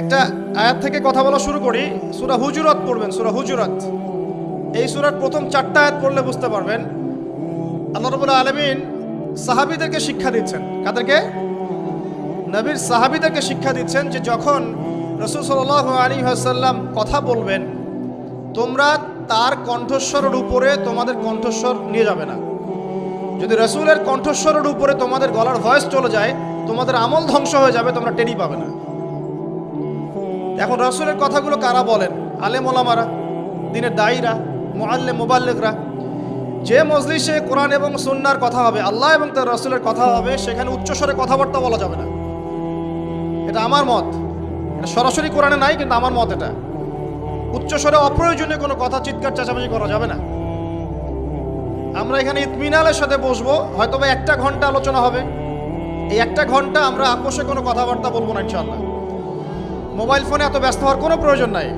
একটা আয়াত থেকে কথা বলা শুরু করি। সুরা হুজুরত পড়বেন, সুরা হুজুরত। এই সুরার প্রথম চারটা আয়াত পড়লে বুঝতে পারবেন, আল্লাহ রবুল্লা আলমিন সাহাবিদেরকে শিক্ষা দিচ্ছেন। কাদেরকে? নবীর সাহাবিদেরকে শিক্ষা দিচ্ছেন যে যখন রসুল সাল আলী আসাল্লাম কথা বলবেন, তোমরা তার কণ্ঠস্বরের উপরে তোমাদের কণ্ঠস্বর নিয়ে যাবে না। যদি রসুলের কণ্ঠস্বরের উপরে তোমাদের গলার ভয়েস চলে যায়, তোমাদের আমল ধ্বংস হয়ে যাবে, তোমরা টেরি পাবে না। এখন রসুলের কথাগুলো কারা বলেন? আলেম ওলামারা, দিনের দায়ীরা মোয়াল্লে মোবাল্লেকরা যে মজলিসে কোরআন এবং সুন্নার কথা হবে, আল্লাহ এবং তার রসুলের কথা হবে, সেখানে উচ্চস্বরে কথাবার্তা বলা যাবে না। এটা আমার মত। এটা সরাসরি কোরআনে নাই, কিন্তু আমার মত এটা। উচ্চস্বরে অপ্রয়োজনীয় কোনো কথা চিৎকার, চেঁচামেচি করা যাবে না। আমরা এখানে ইতমিনালের সাথে বসবো হয়তো একটা ঘণ্টা আলোচনা হবে। এই একটা ঘণ্টা আমরা আপোষে কোনো কথাবার্তা বলব না ইনশাল্লাহ মোবাইল ফোনে এত ব্যস্ত হওয়ার কোনো প্রয়োজন নাই।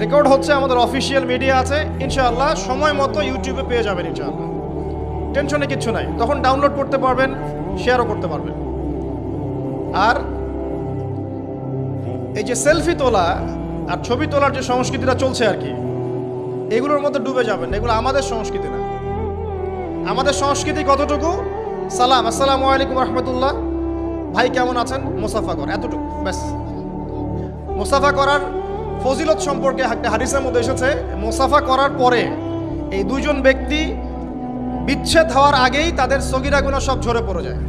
রেকর্ড হচ্ছে আমাদের অফিসিয়াল মিডিয়া আছে। ইনশাআল্লাহ সময় মতো ইউটিউবে পেয়ে যাবেন ইনশাআল্লাহ। টেনশনে কিচ্ছু নাই। তখন ডাউনলোড করতে পারবেন শেয়ারও করতে পারবেন। আর এই যে সেলফি তোলা আর ছবি তোলার যে সংস্কৃতিটা চলছে আর কি, এগুলোর মধ্যে ডুবে যাবেন। এগুলো আমাদের সংস্কৃতি না। আমাদের সংস্কৃতি কতটুকু? সালাম, আসসালামু আলাইকুম রহমতুল্লাহ। ভাই কেমন আছেন? মুসাফা কর, এতটুকু, ব্যাস। মুসাফা করার ফজিলত সম্পর্কে একটা হাদিসের মধ্যে এসেছে, মুসাফা করার পরে এই দুজন ব্যক্তি বিচ্ছেদ হওয়ার আগেই তাদের সগিরাগুলো সব ঝরে পড়ে যায়।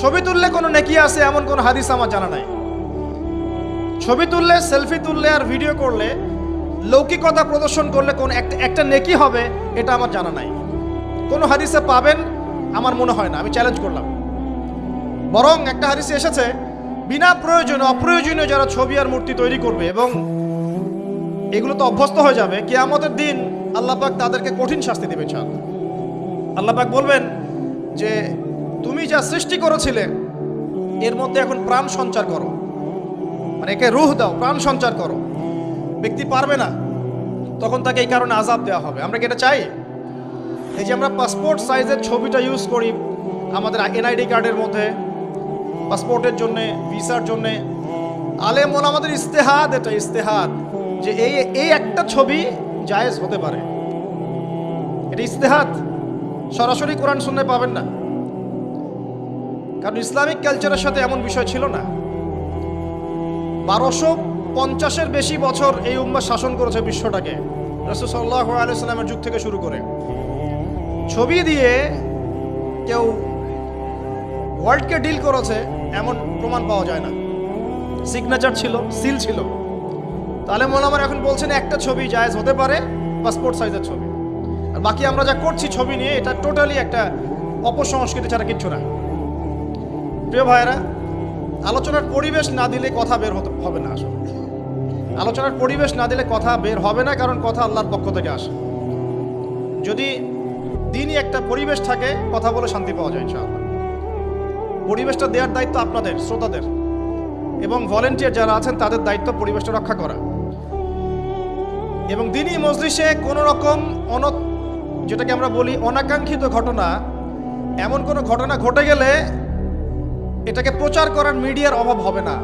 ছবি তুললে কোনো নেকি আছে এমন কোনো হাদিস আমার জানা নাই। ছবি তুললে, সেলফি তুললে আর ভিডিও করলে, লৌকিকতা প্রদর্শন করলে কোন একটা নেকি হবে এটা আমার জানা নাই। কোনো হাদিসে পাবেন, আমার মনে হয় না, আমি চ্যালেঞ্জ করলাম। বরং একটা হাদিসে এসেছে বিনা প্রয়োজনে, অপ্রয়োজনীয় যারা ছবি আর মূর্তি তৈরি করবে এবং এগুলো তো অভ্যস্ত হয়ে যাবে কি আমাদের দিন আল্লাপাক তাদেরকে কঠিন শাস্তি দেবে চান আল্লাপাক বলবেন যে, তুমি যা সৃষ্টি করেছিলে, এর মধ্যে এখন প্রাণ সঞ্চার করো। মানে একে রুহ দাও, প্রাণ সঞ্চার করো। ব্যক্তি পারবে না, তখন তাকে এই কারণে আজাব দেওয়া হবে। আমরা কি এটা চাই? এই যে আমরা পাসপোর্ট সাইজের ছবিটা ইউজ করি আমাদের এনআইডি কার্ডের মধ্যে পাসপোর্টের জন্যে, ভিসার জন্যে। আলেম আমাদের ইস্তেহাদ, এটা ইস্তেহাদ, যে এই এই একটা ছবি জায়েজ হতে পারে। এটা ইস্তেহাদ। সরাসরি কোরআন শুনতে পাবেন না। কারণ ইসলামিক কালচারের সাথে এমন বিষয় ছিল না। বারোশো পঞ্চাশের বেশি বছর এই উম্মা শাসন করেছে বিশ্বটাকে। রসুল্লাহ আলাইসাল্লামের যুগ থেকে শুরু করে। ছবি দিয়ে কেউ ওয়ার্ল্ডকে ডিল করেছে এমন প্রমাণ পাওয়া যায় না। সিগনেচার ছিল সিল ছিল। তাহলে মোলামার এখন বলছেন, একটা ছবি জায়েজ হতে পারে পাসপোর্ট সাইজের ছবি। আর বাকি আমরা যা করছি ছবি নিয়ে, এটা টোটালি একটা অপসংস্কৃতি ছাড়া কিচ্ছু না। প্রিয় ভাইয়েরা, আলোচনার পরিবেশ না দিলে কথা বের হতে হবে না আসলে। আলোচনার পরিবেশ না দিলে কথা বের হবে না, কারণ কথা আল্লাহর পক্ষ থেকে আসে। যদি দিনই একটা পরিবেশ থাকে, কথা বলে শান্তি পাওয়া যায় ইনশাআল্লাহ। পরিবেশটা দেওয়ার দায়িত্ব আপনাদের, শ্রোতাদের। এবং ভলেন্টিয়ার যারা আছেন, তাদের দায়িত্ব পরিবেশটা রক্ষা করা। এবং দিনই মজলিসে কোনো রকম অন যেটাকে আমরা বলি অনাকাঙ্ক্ষিত ঘটনা, এমন কোনো ঘটনা ঘটে গেলে এটাকে প্রচার করার মিডিয়ার অভাব হবে না।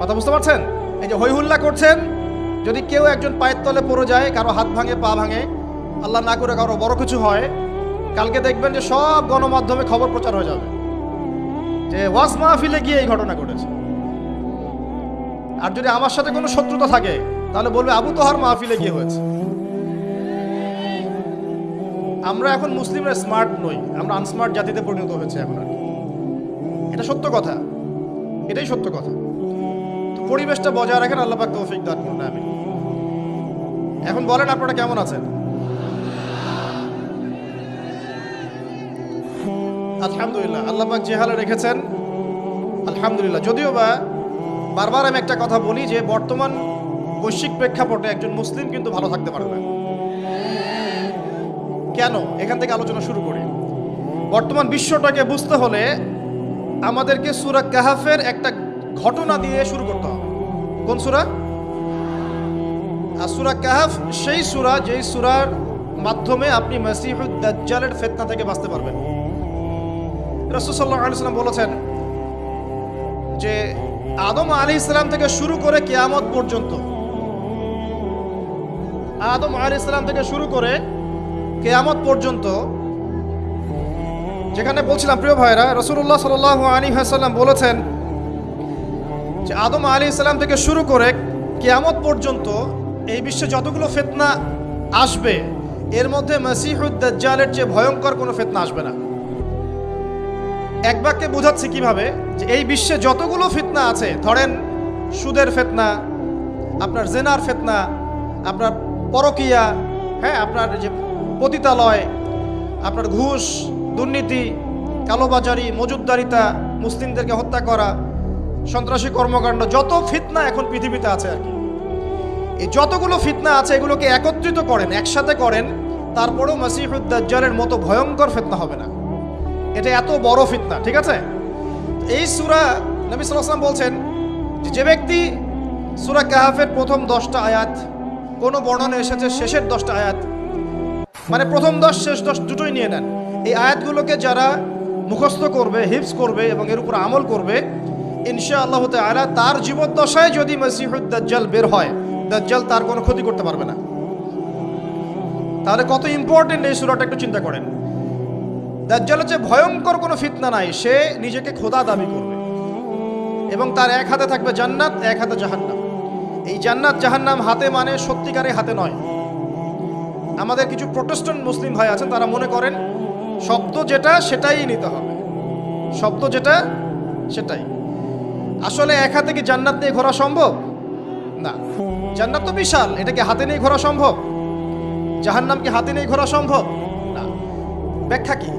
কথা বুঝতে পারছেন? এই যে হৈহুল্লা করছেন, যদি কেউ একজন পায়ের তলে পড়ে যায়, কারও হাত ভাঙে, পা ভাঙে, আল্লাহ না করে কারও বড় কিছু হয়, কালকে দেখবেন যে সব গণমাধ্যমে খবর প্রচার হয়ে যাবে। যে ওয়াজ মাহফিলে গিয়ে এই ঘটনা ঘটেছে। আর যদি আমার সাথে কোনো শত্রুতা থাকে, তাহলে বলবে আবু তোহার মাহফিলে গিয়ে হয়েছে। আমরা এখন মুসলিমরা স্মার্ট নই, আমরা আনস্মার্ট জাতিতে পরিণত হয়েছে এখন আর এটা সত্য কথা। এটাই সত্য কথা। তো পরিবেশটা বজায় রাখেন, আল্লাহ পাক তৌফিক দান করুন আমি এখন বলেন আপনারা কেমন আছেন? আলহামদুলিল্লাহ। আল্লাহ পাক যে হালে রেখেছেন, আলহামদুলিল্লাহ। যদিও বা বারবার আমি একটা কথা বলি যে বর্তমান বৈশ্বিক প্রেক্ষাপটে একজন মুসলিম কিন্তু ভালো থাকতে পারে না। কেন? এখান থেকে আলোচনা শুরু করি। বর্তমান বিশ্বটাকে বুঝতে হলে আমাদেরকে সুরা কাহাফের একটা ঘটনা দিয়ে শুরু করতে হবে। কোন সুরা? আর সুরা কাহাফ সেই সুরা যেই সুরার মাধ্যমে আপনি মসিহুদ দাজ্জালের ফেতনা থেকে বাঁচতে পারবেন। রসুল্লাহ আলসালাম বলেছেন যে আদম আলী ইসলাম থেকে শুরু করে কেয়ামত পর্যন্ত, আদম আলী ইসলাম থেকে শুরু করে কেয়ামত পর্যন্ত, যেখানে বলছিলাম, প্রিয় ভাইরা রসুল্লাহ সাল আলী হাসাল্লাম বলেছেন যে আদম আলী ইসলাম থেকে শুরু করে কেয়ামত পর্যন্ত এই বিশ্বে যতগুলো ফেতনা আসবে, এর মধ্যে মাসিহুদ্দাজ্জালের চেয়ে ভয়ঙ্কর কোনো ফেতনা আসবে না। এক বাক্যে বোঝাচ্ছি কীভাবে যে এই বিশ্বে যতগুলো ফিতনা আছে, ধরেন সুদের ফেতনা, আপনার জেনার ফেতনা, আপনার পরকিয়া হ্যাঁ আপনার যে পতিতালয়, আপনার ঘুষ, দুর্নীতি, কালোবাজারি মজুদদারিতা মুসলিমদেরকে হত্যা করা, সন্ত্রাসী কর্মকাণ্ড, যত ফিতনা এখন পৃথিবীতে আছে আর কি। এই যতগুলো ফিতনা আছে, এগুলোকে একত্রিত করেন, একসাথে করেন, তারপরেও মাসিহুদ্দাজ্জালের মতো ভয়ঙ্কর ফিতনা হবে না। এটা এত বড় ফিতনা, ঠিক আছে? এই সুরা নবী সাল্লাম বলছেন যে ব্যক্তি সুরা কাহাফের প্রথম দশটা আয়াত, কোনো বর্ণনা এসেছে শেষের দশটা আয়াত? মানে প্রথম দশ, শেষ দশ দুটোই নিয়ে নেন। এই আয়াতগুলোকে যারা মুখস্থ করবে হিপস করবে এবং এর উপর আমল করবে ইনশা আল্লাহ তালা তার জীবদ্দশায় যদি মসিহুদ দাজ্জাল বের হয়, দাজ্জাল তার কোনো ক্ষতি করতে পারবে না। তাহলে কত ইম্পর্টেন্ট এই সুরাটা একটু চিন্তা করেন। দাজ্জাল হচ্ছে ভয়ঙ্কর কোনো ফিতনা নাই, সে নিজেকে খোদা দাবি করবে। এবং তার এক হাতে থাকবে জান্নাত, এক হাতে জাহান্নাম। এই জান্নাত, জাহান্নাম হাতে মানে সত্যিকারে হাতে নয়। আমাদের কিছু প্রোটেস্ট্যান্ট মুসলিম ভাই আছেন, তারা মনে করেন, শব্দ যেটা, সেটাই নিতে হবে। শব্দ যেটা, সেটাই। আসলে এক হাতে কি জান্নাত নিয়ে ঘোরা সম্ভব? না। জান্নাত তো বিশাল, এটাকে হাতে নিয়ে ঘোরা সম্ভব? জাহান্নাম কি হাতে নিয়ে ঘোরা সম্ভব? না। ব্যাখ্যা কি?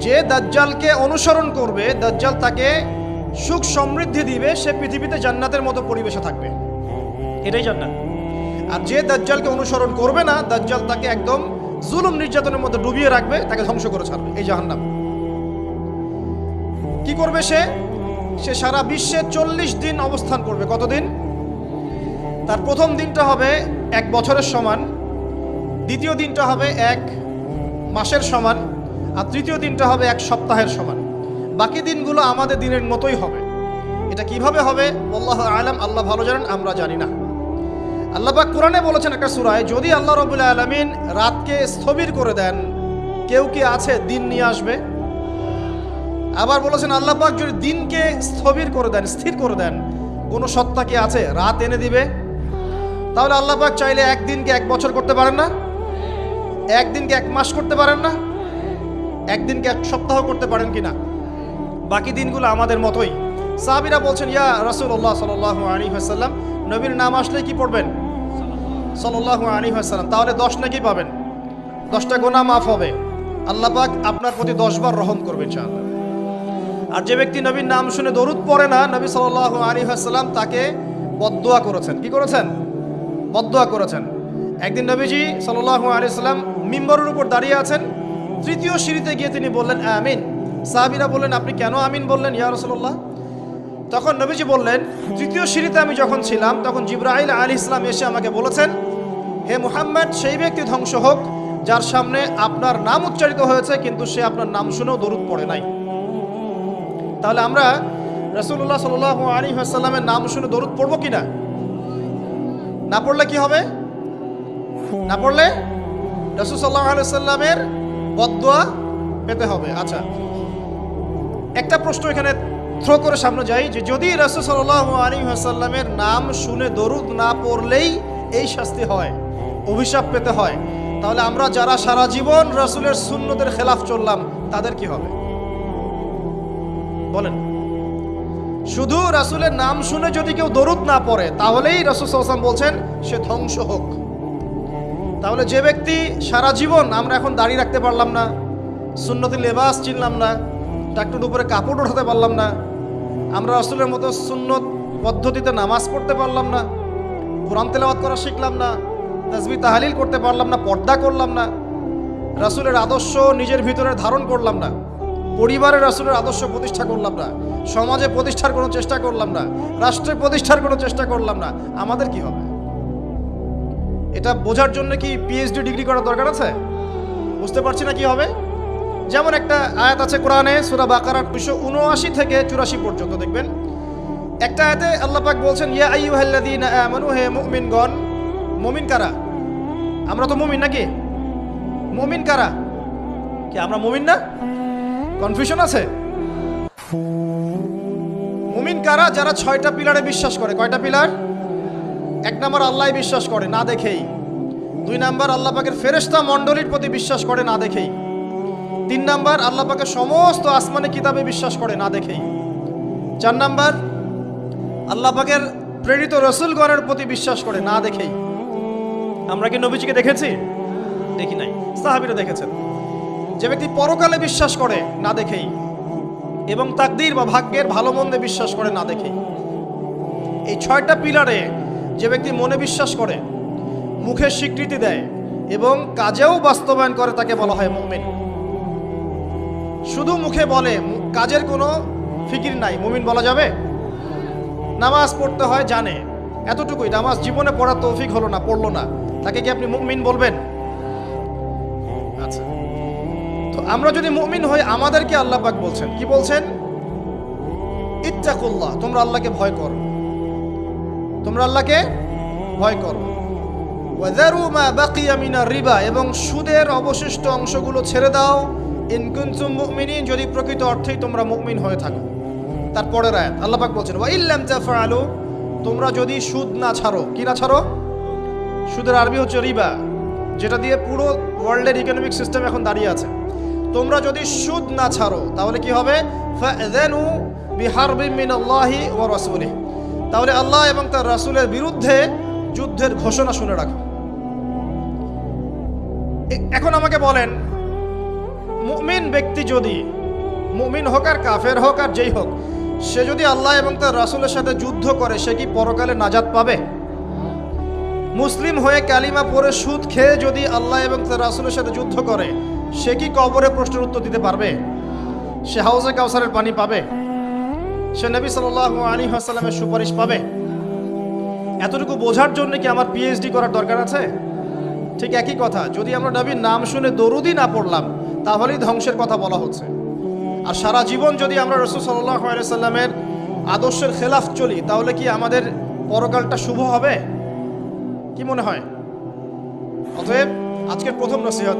যে দাজ্জালকে অনুসরণ করবে, দাজ্জাল তাকে সুখ সমৃদ্ধি দিবে, সে পৃথিবীতে জান্নাতের মতো পরিবেশে থাকবে। এটাই জান্নাত। আর যে দাজ্জালকে অনুসরণ করবে না, দাজ্জাল তাকে একদম জুলুম নির্যাতনের মধ্যে ডুবিয়ে রাখবে, তাকে ধ্বংস করে ছাড়বে। এই জাহান্নাম। কি করবে সে? সে সারা বিশ্বে চল্লিশ দিন অবস্থান করবে। কতদিন? তার প্রথম দিনটা হবে এক বছরের সমান, দ্বিতীয় দিনটা হবে এক মাসের সমান। আর তৃতীয় দিনটা হবে এক সপ্তাহের সমান। বাকি দিনগুলো আমাদের দিনের মতোই হবে। এটা কীভাবে হবে? আল্লাহ আলাম, আল্লাহ ভালো জানেন, আমরা জানি না। আল্লাহবাক কোরআনে বলেছেন একটা সুরায়, যদি আল্লাহ রবুল্লা আলমিন রাতকে স্থবির করে দেন, কেউ কি আছে দিন নিয়ে আসবে? আবার বলেছেন আল্লাহবাক যদি দিনকে স্থবির করে দেন, স্থির করে দেন, কোনো সত্তা কি আছে? রাত এনে দিবে? তাহলে আল্লাহবাক চাইলে একদিনকে এক বছর করতে পারেন না। একদিনকে এক মাস করতে পারেন না। একদিনকে এক সপ্তাহ করতে পারেন কি না বাকি দিনগুলো আমাদের মতোই। সাহাবিরা বলছেন, ইয়া রাসূলুল্লাহ সাল্লাল্লাহু আলাইহি ওয়াসাল্লাম, নবীর নাম আসলে কি পড়বেন? সাল্লাল্লাহু আলাইহি ওয়াসাল্লাম। তাহলে দশ নাকি পাবেন? দশটা গোনা মাফ হবে। আল্লাহ পাক আপনার প্রতি দশবার রহম করবে ইনশাআল্লাহ। আর যে ব্যক্তি নবীর নাম শুনে দরুদ পড়ে না, নবী সাল্লাল্লাহু আলাইহি ওয়াসাল্লাম তাকে বদদোয়া করেছেন। কি করেছেন? বদদোয়া করেছেন। একদিন নবীজি সাল্লাল্লাহু আলাইহি সাল্লাম মিম্বরের উপর দাঁড়িয়ে আছেন। তৃতীয় সিঁড়িতে গিয়ে তিনি বললেন, আমিন। সাহাবিরা বললেন, আপনি কেন আমিন বললেন, ইয়া রাসূলুল্লাহ? তখন নবীজি বললেন, তৃতীয় সিঁড়িতে আমি যখন ছিলাম, তখন জিব্রাইল আলী ইসলাম এসে আমাকে বলেছেন, হে মুহাম্মদ, সেই ব্যক্তি ধ্বংস হোক, যার সামনে আপনার নাম উচ্চারিত হয়েছে, কিন্তু সে আপনার নাম শুনেও দরুদ পড়ে নাই। তাহলে আমরা রসুল্লাহ সাল আলী আসাল্লামের নাম শুনে দরুদ পড়ব কি না? পড়লে কি হবে? না পড়লে? রসুল সাল্লাহ আলাইসাল্লামের বদোয়া পেতে হবে। আচ্ছা। একটা প্রশ্ন এখানে থ্রো করে সামনে যাই যে, যদি রসুল সাল্লাহ আলী আসাল্লামের নাম শুনে দরুদ না পড়লেই এই শাস্তি হয়, অভিশাপ পেতে হয়, তাহলে আমরা যারা সারা জীবন রসুলের শূন্যদের খেলাফ চললাম, তাদের কি হবে? বলেন। শুধু রাসুলের নাম শুনে যদি কেউ দরুদ না পড়ে, তাহলেই রাসুল সাল্লাম বলছেন, সে ধ্বংস হোক। তাহলে যে ব্যক্তি সারা জীবন আমরা এখন দাঁড়িয়ে রাখতে পারলাম না, সুন্নতি লেবাস চিনলাম না ডাক্তার উপরে কাপড় ওঠাতে পারলাম না, আমরা রাসুলের মতো সুন্নত পদ্ধতিতে নামাজ পড়তে পারলাম না, কোরআন তেলাওয়াত করা শিখলাম না তাজবি তাহালিল করতে পারলাম না, পর্দা করলাম না, রাসুলের আদর্শ নিজের ভিতরে ধারণ করলাম না, পরিবারের রাসুলের আদর্শ প্রতিষ্ঠা করলাম না, সমাজে প্রতিষ্ঠার কোনো চেষ্টা করলাম না রাষ্ট্রে প্রতিষ্ঠার কোনো চেষ্টা করলাম না, আমাদের কি হবে? এটা বোঝার জন্য কি পিএইচডি ডিগ্রি করার দরকার আছে? বুঝতে পারছি না কি হবে। যেমন একটা আয়াত আছে কোরআনে, সুরা বাকারার দুশো উনআশি থেকে চুরাশি পর্যন্ত, দেখবেন। একটা আয়াতে আল্লাহ পাক বলছেন, ইয়া আইয়ুহাল্লাযীনা আমানু, হে মুমিনগণ। মুমিন কারা? আমরা তো মুমিন নাকি? মুমিন কারা? কি আমরা মুমিন না? কনফিউশন আছে? মুমিন কারা যারা ছয়টা পিলারে বিশ্বাস করে? কয়টা পিলার? এক নম্বর আল্লাহ বিশ্বাস করে, না দেখেই। দুই নাম্বার আল্লাহ পাকের ফেরেশতা মণ্ডলীর প্রতি বিশ্বাস করে, না দেখেই। তিন নাম্বার আল্লাহ পাকের সমস্ত আসমানি কিতাবে বিশ্বাস করে, না দেখেই। চার নাম্বার আল্লাহ পাকের প্রেরিত রসুলগণের প্রতি বিশ্বাস করে, না দেখেই। আমরা কি নবীজিকে দেখেছি? দেখি নাই। সাহাবিরা দেখেছেন। যে ব্যক্তি পরকালে বিশ্বাস করে, না দেখেই। এবং তাকদীর বা ভাগ্যের ভালো মন্দে বিশ্বাস করে, না দেখেই। এই ছয়টা পিলারে যে ব্যক্তি মনে বিশ্বাস করে মুখে স্বীকৃতি দেয় এবং কাজেও বাস্তবায়ন করে তাকে বলা হয় মুমিন। শুধু মুখে বলে কাজের কোনো ফিকির নাই। মুমিন বলা যাবে? নামাজ পড়তে হয়, জানে। এতটুকুই। নামাজ জীবনে পড়ার তৌফিক হলো না, পড়ল না। তাকে কি আপনি মুমিন বলবেন? আচ্ছা। তো আমরা যদি মুমিন হই, আমাদেরকে আল্লাহ পাক বলছেন। কি বলছেন? ইত্তাকুল্লাহ, তোমরা আল্লাহকে ভয় করো। তোমরা আল্লাহকে ভয় করো। ওয়াজারু মা বাকিয়া মিনার রিবা, এবং সুদের অবশিষ্ট অংশগুলো ছেড়ে দাও। ইন কুনতুম মুমিনিন, যদি প্রকৃত অর্থেই তোমরা মুমিন হয়ে থাকো। তারপরের আয়াত, আল্লাহ পাক বলছেন, ওয়া ইল্লাম তাফআলু তোমরা যদি সুদ না ছাড়ো, কি না ছাড়ো? সুদের আরবি হচ্ছে রিবা, যেটা দিয়ে পুরো ওয়ার্ল্ডের ইকোনমিক সিস্টেম এখন দাঁড়িয়ে আছে। তোমরা যদি সুদ না ছাড়ো, তাহলে কি হবে? ফাযানু বিহারবিন মিনাল্লাহি ওয়া রাসূলিহি। তাহলে আল্লাহ এবং তার রাসূলের বিরুদ্ধে যুদ্ধের ঘোষণা শুনে রাখো। এখন আমাকে বলেন, মুমিন ব্যক্তি যদি, মুমিন হোক আর কাফের হোক আর যেই হোক, সে যদি আল্লাহ এবং তার রাসুলের সাথে যুদ্ধ করে, সে কি পরকালে নাজাত পাবে? মুসলিম হয়ে কালিমা পরে সুদ খেয়ে যদি আল্লাহ এবং তার রাসূলের সাথে যুদ্ধ করে, সে কি কবরে প্রশ্নের উত্তর দিতে পারবে? সে হাউসে কাউসারের পানি পাবে? সে নবী সাল্লাল্লাহু আলাইহি ওয়াসাল্লামের সুপারিশ পাবে। এতটুকু বোঝার জন্য কি আমার পিএইচডি করার দরকার আছে? ঠিক একই কথা, যদি আমরা নবীর নাম শুনে দরুদি না পড়লাম, তাহলেই ধ্বংসের কথা বলা হচ্ছে। আর সারা জীবন যদি আমরা রসুল সাল্লাহ সাল্লামের আদর্শের খেলাফ চলি, তাহলে কি আমাদের পরকালটা শুভ হবে? কি মনে হয়? অতএব, আজকের প্রথম নসিহত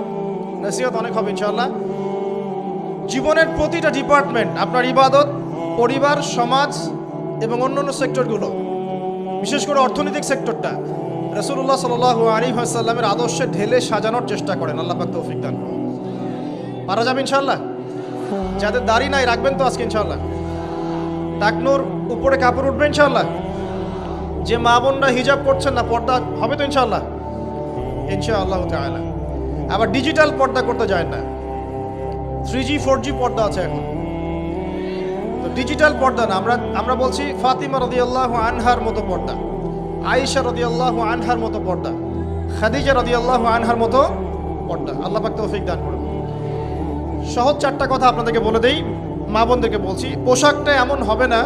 নসিহত অনেক হবে ইনশাল্লাহ জীবনের প্রতিটা ডিপার্টমেন্ট আপনার ইবাদত পরিবার, সমাজ এবং অন্যান্য সেক্টরগুলো, বিশেষ করে অর্থনৈতিক সেক্টরটা রসুল্লাহ সাল আলী সাল্লামের আদর্শে ঢেলে সাজানোর চেষ্টা করেন। আল্লাহ পাক তৌফিক দান পারা যাবে ইনশাল্লাহ যাদের দাড়ি নাই, রাখবেন তো আজকে ইনশাল্লাহ টাকনোর উপরে কাপড় উঠবে ইনশাল্লাহ যে মা বোনরা হিজাব করছেন না, পর্দা হবে তো ইনশাল্লাহ ইনশাআল্লাহ আবার ডিজিটাল পর্দা করতে যায় না। থ্রি জি ফোর জি পর্দা আছে এখন। ডিজিটাল পর্দা না, আমরা আমরা বলছি ফাতিমা রদিয়াল্লাহু আনহার মতো পর্দা, আয়েশা রদিয়াল্লাহু আনহার মতো পর্দা, খাদিজা রদিয়াল্লাহু আনহার মতো পর্দা। আল্লাহ পাক তৌফিক দান করুন। সহজ চারটা কথা আপনাদেরকে বলে দেই, মা বোনদেরকে বলছি, পোশাকটা এমন হবে না,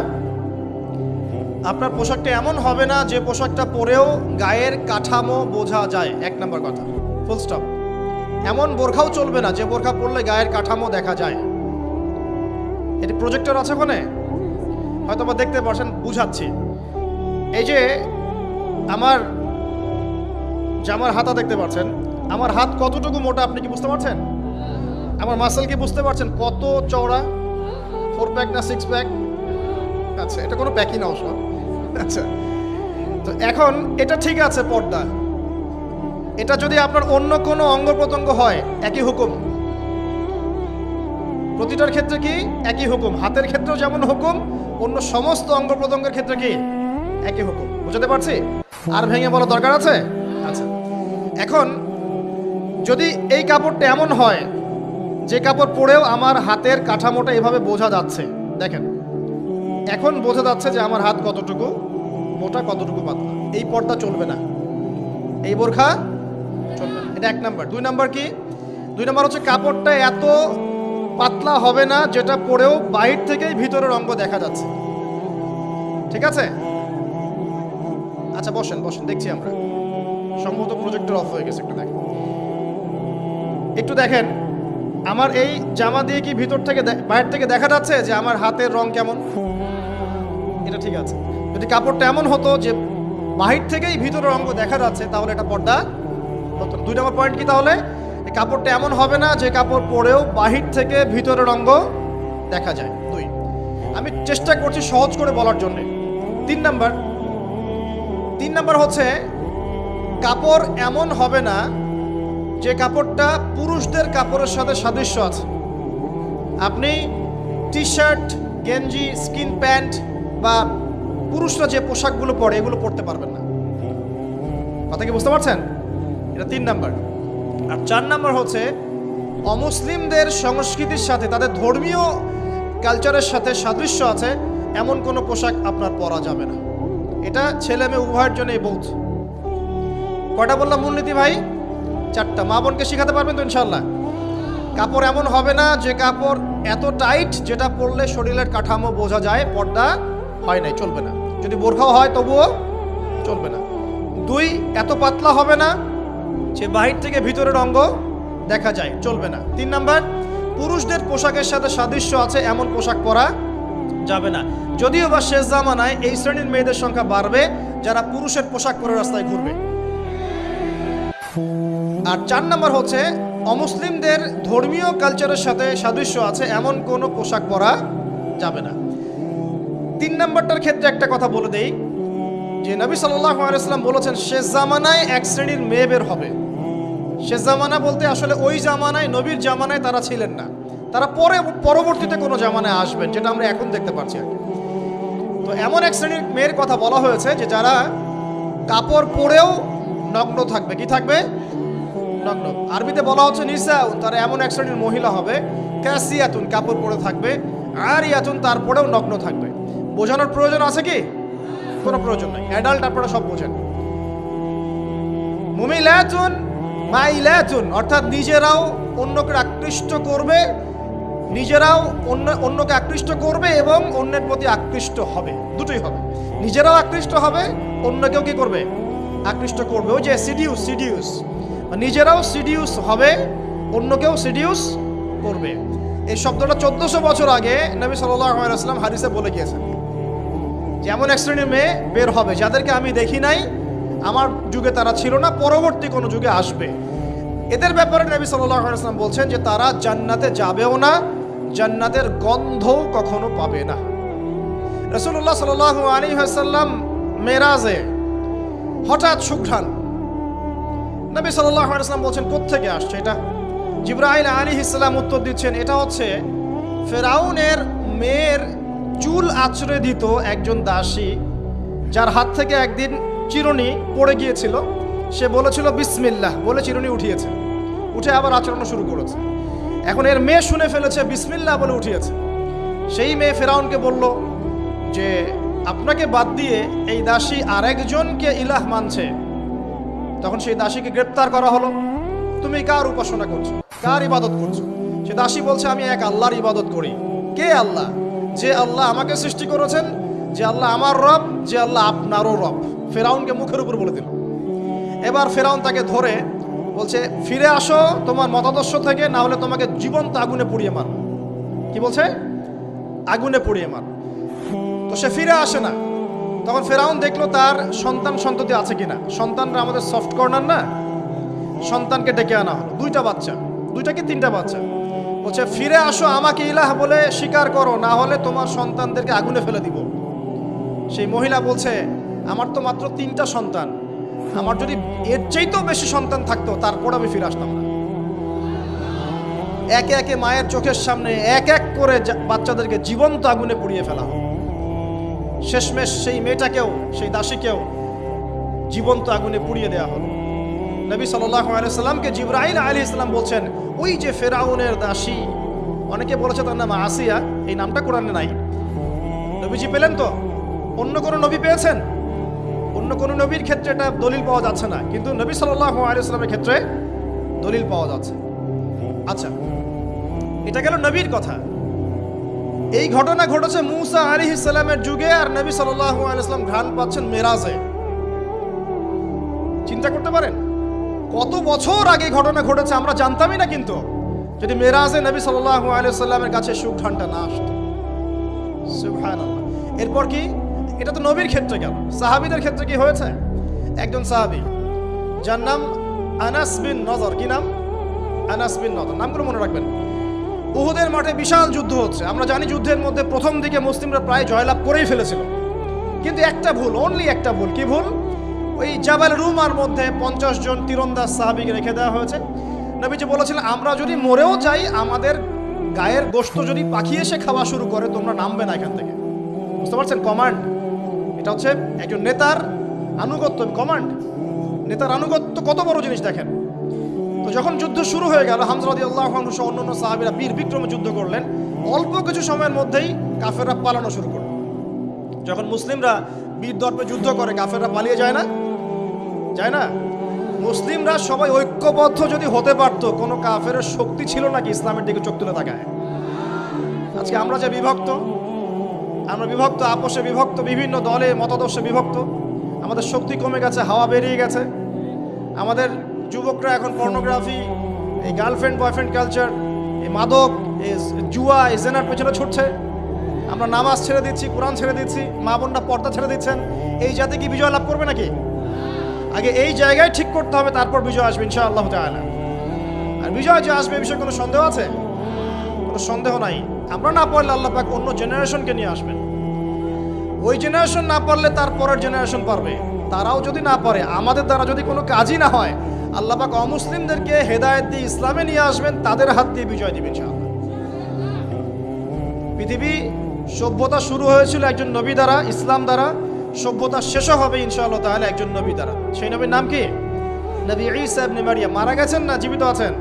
আপনার পোশাকটা এমন হবে না যে পোশাকটা পরেও গায়ের কাঠামো বোঝা যায়। এক নম্বর কথা ফুল স্টপ এমন বোরখাও চলবে না যে বোরখা পরলে গায়ের কাঠামো দেখা যায়। এটি প্রজেক্টর আছে ওখানে? হয়তো বা দেখতে পারছেন বুঝাচ্ছি। এই যে আমার জামার হাতা দেখতে পাচ্ছেন, আমার হাত কতটুকু মোটা আপনি কি বুঝতে পারছেন? আমার মাসেল কি বুঝতে পারছেন? কত চওড়া? ফোর প্যাক না সিক্স প্যাক আচ্ছা এটা কোনো প্যাকই না অবশ্য। আচ্ছা তো এখন এটা ঠিক আছে পর্দা। এটা যদি আপনার অন্য কোনো অঙ্গ প্রত্যঙ্গ হয়, একই হুকুম। প্রতিটার ক্ষেত্রে কি? একই হুকুম। হাতের ক্ষেত্রেও যেমন হুকুম, অন্য সমস্ত অঙ্গ প্রত্যঙ্গের ক্ষেত্রে কি? একই হুকুম। বুঝতে পারছি? আর ভেঙে বলা দরকার আছে? আচ্ছা। এখন, যদি এই কাপড়টা এমন হয়, যে কাপড় পরেও আমার হাতের কাঠামোটা এভাবে বোঝা যাচ্ছে, দেখেন। এখন বোঝা যাচ্ছে যে আমার হাত কতটুকু? মোটা কতটুকু পাতলা। এই পর্দা চলবে না। এই বোরখা চলবে না। এটা এক নাম্বার। দুই নাম্বার কি? দুই নাম্বার হচ্ছে কাপড়টা এত পাতলা হবে না, যেটা পরেও বাইর থেকেই ভিতরের অঙ্গ দেখা যাচ্ছে। ঠিক আছে? আচ্ছা বসেন বসেন, দেখছি আমরা। সম্ভবত প্রজেক্টর অফ হয়ে গেছে, একটু দেখেন। একটু দেখেন, আমার এই জামা দিয়ে কি ভিতর থেকে বাইরে থেকে দেখা যাচ্ছে যে আমার হাতের রং কেমন? এটা ঠিক আছে। যদি কাপড়টা এমন হতো যে বাহির থেকেই ভিতরের অঙ্গ দেখা যাচ্ছে, তাহলে এটা পর্দা দুই নম্বর পয়েন্ট কি তাহলে? কাপড়টা এমন হবে না যে কাপড় পরেও বাহির থেকে ভিতরের অঙ্গ দেখা যায়। দুই, আমি চেষ্টা করছি সহজ করে বলার জন্য। তিন নাম্বার তিন নাম্বার হচ্ছে কাপড় এমন হবে না যে কাপড়টা পুরুষদের কাপড়ের সাথে সাদৃশ্য আছে। আপনি টি শার্ট গেঞ্জি, স্কিন প্যান্ট বা পুরুষরা যে পোশাকগুলো পরে এগুলো পরতে পারবেন না। কথা কি বুঝতে পারছেন? এটা তিন নাম্বার। আর চার নাম্বার হচ্ছে, অমুসলিমদের সংস্কৃতির সাথে, তাদের ধর্মীয় কালচারের সাথে সাদৃশ্য আছে, এমন কোনো পোশাক আপনার পরা যাবে না। এটা ছেলে মেয়ে উভয়ের জন্যই বলছে কটা বললাম মূলনীতি ভাই? চারটা। মা বোনকে শেখাতে পারবেন তো ইনশাল্লাহ কাপড় এমন হবে না যে কাপড় এত টাইট যেটা পরলে শরীরের কাঠামো বোঝা যায়, পর্দা হয় নাই, চলবে না। যদি বোরখাও হয় তবুও চলবে না। দুই, এত পাতলা হবে না যে বাহির থেকে ভিতরের অঙ্গ দেখা যায়, চলবে না। তিন নাম্বার, পুরুষদের পোশাকের সাথে সাদৃশ্য আছে, এমন পোশাক পরা যাবে না। যদিও বা শেষ জামানায় এই শ্রেণির মেয়েদের সংখ্যা বাড়বে, যারা পুরুষের পোশাক পরে রাস্তায় ঘুরবে। আর চার নাম্বার হচ্ছে, অমুসলিমদের ধর্মীয় কালচারের সাথে সাদৃশ্য আছে, এমন কোনো পোশাক পরা যাবে না। তিন নাম্বারটার ক্ষেত্রে একটা কথা বলে দেই, যে নবী সাল্লাহ আলাইসাল্লাম বলেছেন, শেষ জামানায় এক শ্রেণির মেয়ে বের হবে। শেষ জামানা বলতে আসলে ওই জামানায়, নবীর জামানায় তারা ছিলেন না। তারা পরে, পরবর্তীতে কোনো জামানায় আসবেন, যেটা আমরা এখন দেখতে পাচ্ছি আর তো এমন এক শ্রেণির মেয়ের কথা বলা হয়েছে যে যারা কাপড় পরেও নগ্ন থাকবে। কি থাকবে? নগ্ন। আরবিতে বলা হচ্ছে নিসা তারা এমন এক শ্রেণির মহিলা হবে, ক্যাসিয়াতুন, কাপড় পরে থাকবে আর ইয়াতুন তারপরেও নগ্ন থাকবে। বোঝানোর প্রয়োজন আছে কি? কোনো প্রয়োজন নাই। অ্যাডাল্ট আপনারা সব বোঝেন। মুমিলাতুন মাইলাতুন, অর্থাৎ নিজেরাও অন্যকে আকৃষ্ট করবে, নিজেরাও অন্য, অন্যকে আকৃষ্ট করবে এবং অন্যের প্রতি আকৃষ্ট হবে। দুটোই হবে। নিজেরাও আকৃষ্ট হবে, অন্যকেও কি করবে? আকৃষ্ট করবে। ওই যে সিডিউস সিডিউস নিজেরাও সিডিউস হবে, অন্যকেও সিডিউস করবে। এই শব্দটা চোদ্দশো বছর আগে নবী সাল্লাম হাদিসে বলে গিয়েছেন। যেমন এক শ্রেণির মেয়ে বের হবে, যাদেরকে আমি দেখি নাই আমার যুগে তারা ছিল না, পরবর্তী কোনো যুগে আসবে। এদের ব্যাপারে নবী সাল্লাম বলছেন যে তারা জান্নাতে যাবেও না, জান্নাতের গন্ধও কখনো পাবে না। রসুল্লাহ সাল আলী হাসাল্লাম মেরাজে হঠাৎ সুঘ্রাণ নবী আলাইসলাম বলছেন, কোত্থেকে আসছে এটা? জিব্রাহিল আলী ইসলাম উত্তর দিচ্ছেন, এটা হচ্ছে ফেরাউনের মেয়ের চুল আছড়ে দিত একজন দাসী, যার হাত থেকে একদিন চিরুনি পড়ে গিয়েছিল। সে বলেছিল, বিসমিল্লাহ। বলে চিরুনি উঠিয়েছে। উঠে আবার আচরণ শুরু করেছে। এখন এর মেয়ে শুনে ফেলেছে, বিসমিল্লাহ বলে উঠিয়েছে। সেই মেয়ে ফেরাউনকে বলল যে, আপনাকে বাদ দিয়ে এই দাসী আরেকজনকে ইলাহ মানছে। তখন সেই দাসীকে গ্রেপ্তার করা হলো। তুমি কার উপাসনা করছ? কার ইবাদত করছ? সে দাসী বলছে, আমি এক আল্লাহর ইবাদত করি। কে আল্লাহ? যে আল্লাহ আমাকে সৃষ্টি করেছেন, যে আল্লাহ আমার রব, যে আল্লাহ আপনারও রব। ফেরাউনকে মুখের উপর বলে দিল। এবার ফেরাউন তাকে ধরে বলছে, ফিরে আসো তোমার মতাদর্শ থেকে, না হলে তোমাকে জীবন্ত আগুনে পুড়িয়ে মার কি বলছে? আগুনে পুড়িয়ে মার তো সে ফিরে আসে না। তখন ফেরাউন দেখল তার সন্তান সন্ততি আছে কিনা। সন্তানরা আমাদের সফট কর্নার না? সন্তানকে ডেকে আনা হলো। দুইটা বাচ্চা। দুইটা কি তিনটা বাচ্চা? বলছে, ফিরে আসো আমাকে ইলাহ বলে স্বীকার করো, না হলে তোমার সন্তানদেরকে আগুনে ফেলে দিব। সেই মহিলা বলছে আমার তো মাত্র তিনটা সন্তান। আমার যদি এর চাইতেও বেশি সন্তান থাকতো, তারপর আমি ফিরে আসতাম না। একে একে মায়ের চোখের সামনে এক এক করে বাচ্চাদেরকে জীবন্ত আগুনে পুড়িয়ে ফেলা হলো শেষমেশ সেই মেয়েটাকেও, সেই দাসীকেও জীবন্ত আগুনে পুড়িয়ে দেওয়া হলো। নবী সাল্লাহ আলাইসাল্লামকে জিব্রাহিল আলী ইসলাম বলছেন, ওই যে ফেরাউনের দাসী। অনেকে বলেছে তার নাম আসিয়া, এই নামটা কোরআনে নাই। নবীজি পেলেন তো? অন্য কোনো নবী পেয়েছেন? অন্য কোনো নবীর ক্ষেত্রে এটা দলিল পাওয়া যাচ্ছে না, কিন্তু নবী সাল্লাহ আলাইসাল্লামের ক্ষেত্রে দলিল পাওয়া যাচ্ছে। আচ্ছা এটা গেল নবীর কথা। এই ঘটনা ঘটেছে মুসা আলী ইসলামের যুগে আর নবী সাল্লাহ আলাইসলাম ঘ্রাণ পাচ্ছেন মেরাজে। চিন্তা করতে পারেন? কত বছর আগে ঘটনা ঘটেছে আমরা জানতামই না কিন্তু। যদি মেরাজে নবী সাল্লাহ আলাইসাল্লামের কাছে ঘণ্টা না আসতো। এরপর কি? এটা তো নবীর ক্ষেত্রে গেল। সাহাবিদের ক্ষেত্রে কি হয়েছে? একজন সাহাবি, যার নাম আনাস বিন নজর। কি নাম? আনাস বিন নজর। নামগুলো মনে রাখবেন। উহুদের মাঠে বিশাল যুদ্ধ হচ্ছে। আমরা জানি যুদ্ধের মধ্যে প্রথম দিকে মুসলিমরা প্রায় জয়লাভ করেই ফেলেছিল। কিন্তু একটা ভুল অনলি একটা ভুল। কি ভুল? ওই জাবাল রুমার মধ্যে পঞ্চাশ জন তীরন্দাজ সাহাবিকে রেখে দেওয়া হয়েছে। নবীজি বলেছিলেন, আমরা যদি মরেও যাই, আমাদের গায়ের গোস্ত যদি পাখি এসে খাওয়া শুরু করে, তোমরা নামবে না এখান থেকে। বুঝতে পারছেন? কমান্ড। এটা হচ্ছে একজন নেতার আনুগত্য কমান্ড নেতার আনুগত্য কত বড় জিনিস দেখেন। তো যখন যুদ্ধ শুরু হয়ে গেল হামজরাদি আল্লাহ অন্য অন্য সাহাবিরা বীর বিক্রমে যুদ্ধ করলেন। অল্প কিছু সময়ের মধ্যেই কাফেররা পালানো শুরু করল। যখন মুসলিমরা বীর দর্পে যুদ্ধ করে, কাফেররা পালিয়ে যায় না? যায় না? মুসলিমরা সবাই ঐক্যবদ্ধ যদি হতে পারতো, কোনো কাফের শক্তি ছিল নাকি ইসলামের দিকে চোখ তুলে তাকায়? আজকে আমরা যে বিভক্ত আমরা বিভক্ত, আপোষে বিভক্ত, বিভিন্ন দলে মতাদর্শে বিভক্ত। আমাদের শক্তি কমে গেছে, হাওয়া বেরিয়ে গেছে। আমাদের যুবকরা এখন পর্নোগ্রাফি এই গার্লফ্রেন্ড বয়ফ্রেন্ড কালচার এই মাদক, এই জুয়া, এই জেনার পেছনে ছুটছে। আমরা নামাজ ছেড়ে দিচ্ছি, কোরআন ছেড়ে দিচ্ছি, মা বোনরা পর্দা ছেড়ে দিচ্ছেন। এই জাতি কি বিজয় লাভ করবে নাকি? আগে এই জায়গায় ঠিক করতে হবে, তারপর বিজয় আসবে ইনশা আল্লাহ তাআলা। আর বিজয় যে আসবে এই বিষয়ে কোনো সন্দেহ আছে? কোনো সন্দেহ নাই। আমরা না পারলে আল্লাহ পাক অন্য জেনারেশনকে নিয়ে আসবেন। ওই জেনারেশন না পারলে তার পরের জেনারেশন পারবে। তারাও যদি না পারে আমাদের দ্বারা যদি কোনো কাজই না হয়, আল্লাহ পাক অমুসলিমদেরকে হেদায়েত দিয়ে ইসলামে নিয়ে আসবেন, তাদের হাত দিয়ে বিজয় দিবেন ইনশাআল্লাহ। পৃথিবী সভ্যতা শুরু হয়েছিল একজন নবী দ্বারা, ইসলাম দ্বারা। সভ্যতা শেষও হবে ইনশাআল্লাহ তাহলে একজন নবী দ্বারা। সেই নবীর নাম কি? নবী ঈসা ইবনে মারিয়াম। মারা গেছেন না, জীবিত আছেন?